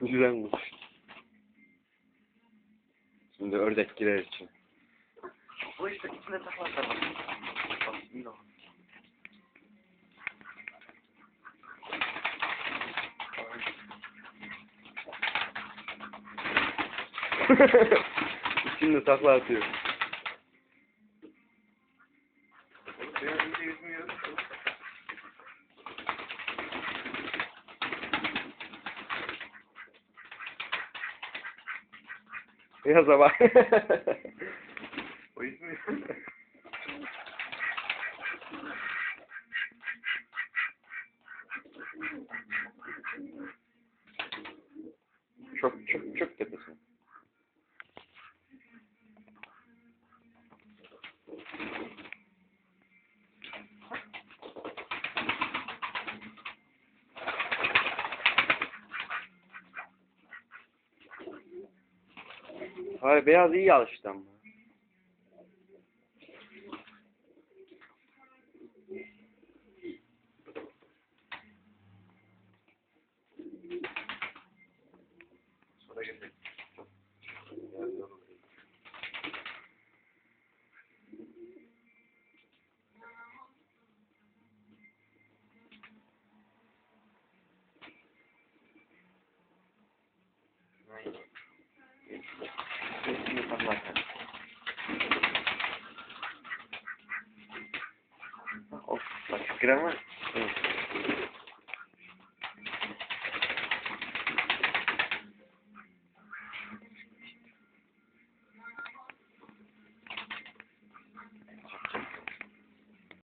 Güzel kuş. Şimdi ördek girer için. Bu işte içinde taklarlar bak. Bak bismillah. İçinde takla atıyor. Benim önce yüzmüyor. Yaza bak. O yüzmüyor. çok çok çok tepesi. Hayır beyaz iyi alıştı ama. Sonra gelecek. Grama? Sim.